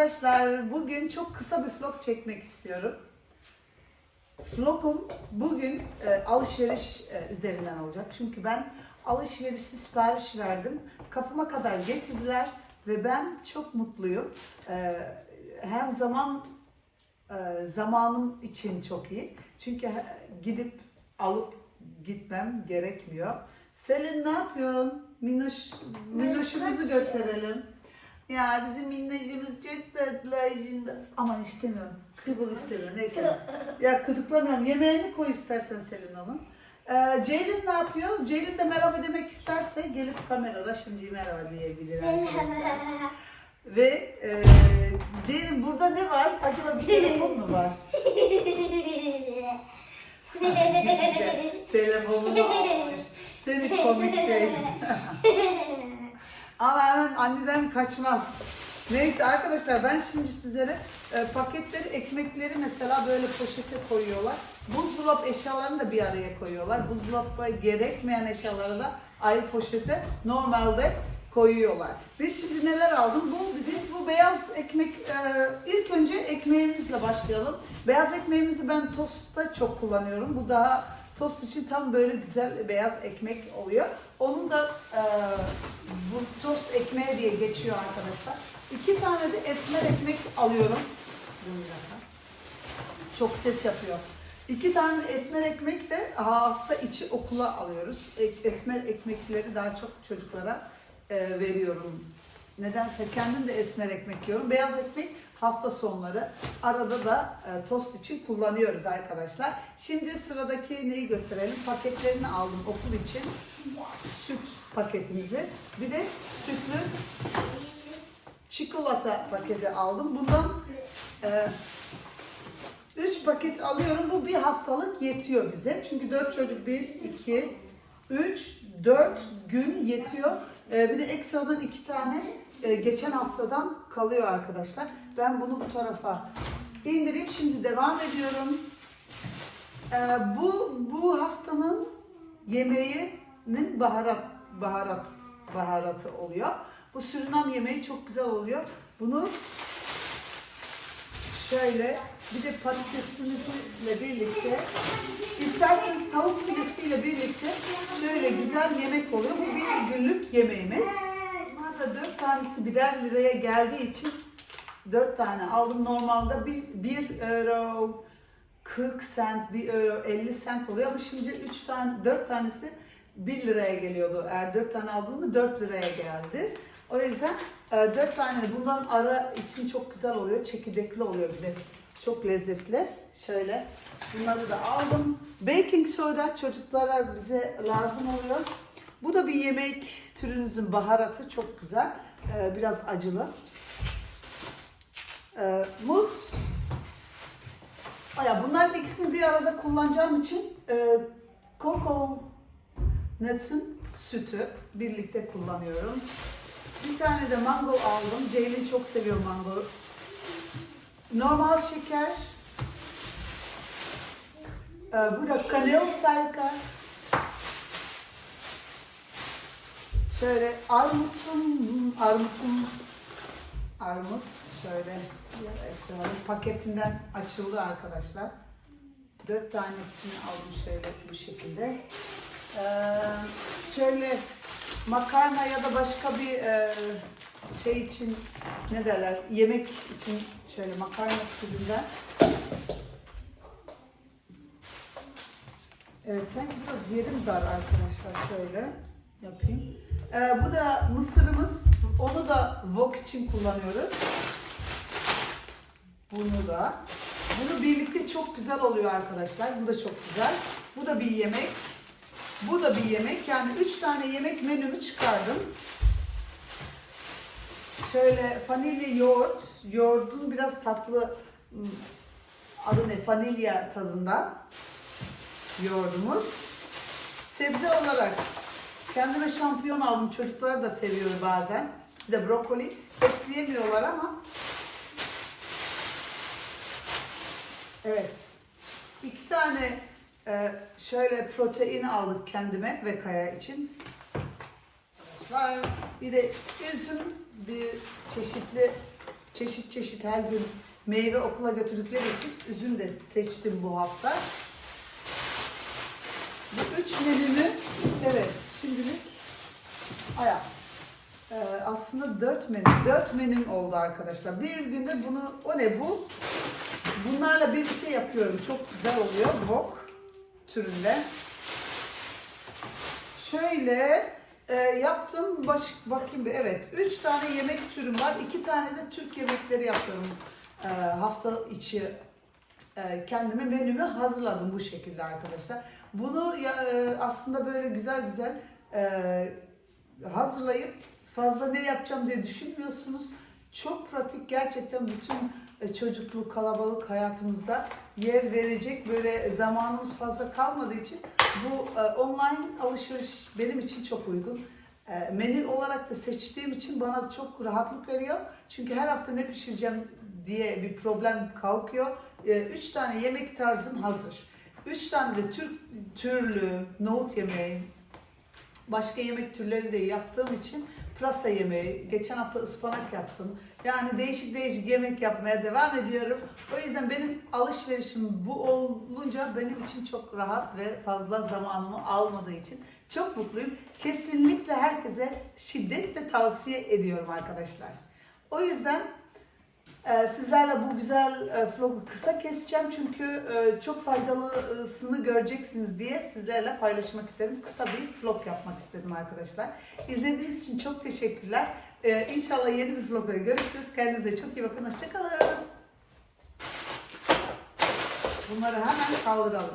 arkadaşlar. Bugün çok kısa bir vlog çekmek istiyorum. Vlogum bugün e, alışveriş e, üzerinden olacak. Çünkü ben alışverişi sipariş verdim. Kapıma kadar getirdiler ve ben çok mutluyum. E, hem zaman e, zamanım için çok iyi. Çünkü he- gidip alıp gitmem gerekmiyor. Selin ne yapıyorsun? Minnoş, minnoşumuzu gösterelim. Ya bizim minnoşumuz çok tatlı şimdi. Aman istemiyorum. Kıbıl istemiyorum. Neyse. ya kıdıklamıyorum. Yemeğini koy istersen Selin Hanım. Ee, Ceylin ne yapıyor? Ceylin de merhaba demek isterse gelip kamerada şimdi merhaba diyebilir arkadaşlar. Ve e, Ceylin burada ne var? Acaba bir telefon mu var? Gizlice telefonunu almış. Seni komik Ceylin. Ama hemen anneden kaçmaz. Neyse arkadaşlar ben şimdi sizlere e, paketleri, ekmekleri mesela böyle poşete koyuyorlar. Buzdolap eşyalarını da bir araya koyuyorlar. Buzdolapta gerekmeyen eşyaları da ayrı poşete normalde koyuyorlar. Ve şimdi neler aldım? Bu biz bu beyaz ekmek e, ilk önce ekmeğimizle başlayalım. Beyaz ekmeğimizi ben tostta çok kullanıyorum. Bu daha Tost için tam böyle güzel beyaz ekmek oluyor. Onun da e, bu tost ekmeği diye geçiyor arkadaşlar. İki tane de esmer ekmek alıyorum. Çok ses yapıyor. İki tane esmer ekmek de hafta içi okula alıyoruz. Ek- Esmer ekmekleri daha çok çocuklara e, veriyorum. Nedense kendim de esmer ekmek yiyorum. Beyaz ekmek hafta sonları arada da e, tost için kullanıyoruz arkadaşlar. Şimdi sıradaki neyi gösterelim? Paketlerini aldım okul için. Süt paketimizi. Bir de sütlü çikolata paketi aldım. Bundan e, 3 paket alıyorum. Bu bir haftalık yetiyor bize. Çünkü 4 çocuk 1, 2, 3, 4 gün yetiyor. Ee, bir de ekstradan 2 tane e, geçen haftadan kalıyor arkadaşlar. Ben bunu bu tarafa indireyim. Şimdi devam ediyorum. Ee, bu bu haftanın yemeğinin baharat baharat baharatı oluyor. Bu Surinam yemeği çok güzel oluyor. Bunu Şöyle bir de patatesimizle birlikte isterseniz tavuk filesiyle birlikte şöyle güzel yemek oluyor. Bu bir günlük yemeğimiz. Burada dört tanesi birer liraya geldiği için dört tane aldım. Normalde bir, bir euro 40 cent, bir euro 50 cent oluyor ama şimdi üç tane, dört tanesi 1 liraya geliyordu. Eğer 4 tane aldığımda 4 liraya geldi. O yüzden e, 4 tane bundan ara için çok güzel oluyor. Çekirdekli oluyor bir de. Çok lezzetli. Şöyle bunları da aldım. Baking soda çocuklara bize lazım oluyor. Bu da bir yemek türünüzün baharatı çok güzel. E, biraz acılı. E, muz. Ya bunların ikisini bir arada kullanacağım için e, Coco Nuts'ın sütü birlikte kullanıyorum. Bir tane de mango aldım. Ceylin çok seviyor mango. Normal şeker. Ee, bu da kanel salka. Şöyle armutum, armutum, armut şöyle koyalım. Paketinden açıldı arkadaşlar. Dört tanesini aldım şöyle bu şekilde. Ee, şöyle makarna ya da başka bir e, şey için ne derler yemek için şöyle makarna türünden. Evet sanki biraz yerim dar arkadaşlar şöyle yapayım. Ee, bu da mısırımız. Onu da wok için kullanıyoruz. Bunu da. Bunu birlikte çok güzel oluyor arkadaşlar. Bu da çok güzel. Bu da bir yemek. Bu da bir yemek. Yani üç tane yemek menümü çıkardım. Şöyle vanilya yoğurt. Yoğurdun biraz tatlı ım, adı ne? Vanilya tadında yoğurdumuz. Sebze olarak kendime şampiyon aldım. Çocuklar da seviyor bazen. Bir de brokoli. Hepsi yemiyorlar ama Evet. İki tane e, şöyle protein aldık kendime ve Kaya için. Bir de üzüm, bir çeşitli çeşit çeşit her gün meyve okula götürdükleri için üzüm de seçtim bu hafta. Bu üç menümü evet şimdilik ayak. Ee, aslında dört menü. Dört menüm oldu arkadaşlar. Bir günde bunu o ne bu? Bunlarla birlikte yapıyorum. Çok güzel oluyor. Wok türünde. Şöyle e, yaptım. Baş, bakayım bir. Evet. Üç tane yemek türüm var. İki tane de Türk yemekleri yapıyorum. E, hafta içi e, kendime menümü hazırladım bu şekilde arkadaşlar. Bunu e, aslında böyle güzel güzel e, hazırlayıp fazla ne yapacağım diye düşünmüyorsunuz. Çok pratik gerçekten bütün e, çocukluk, kalabalık hayatımızda yer verecek böyle zamanımız fazla kalmadığı için bu e, online alışveriş benim için çok uygun. E, menü olarak da seçtiğim için bana çok rahatlık veriyor. Çünkü her hafta ne pişireceğim diye bir problem kalkıyor. Üç tane yemek tarzım hazır. Üç tane de Türk türlü nohut yemeği, başka yemek türleri de yaptığım için pırasa yemeği, geçen hafta ıspanak yaptım. Yani değişik değişik yemek yapmaya devam ediyorum. O yüzden benim alışverişim bu olunca benim için çok rahat ve fazla zamanımı almadığı için çok mutluyum. Kesinlikle herkese şiddetle tavsiye ediyorum arkadaşlar. O yüzden Sizlerle bu güzel e, vlogu kısa keseceğim çünkü e, çok faydalısını göreceksiniz diye sizlerle paylaşmak istedim. Kısa bir vlog yapmak istedim arkadaşlar. İzlediğiniz için çok teşekkürler. Ee, İnşallah yeni bir vlogda görüşürüz. Kendinize çok iyi bakın. Hoşçakalın. Bunları hemen kaldıralım.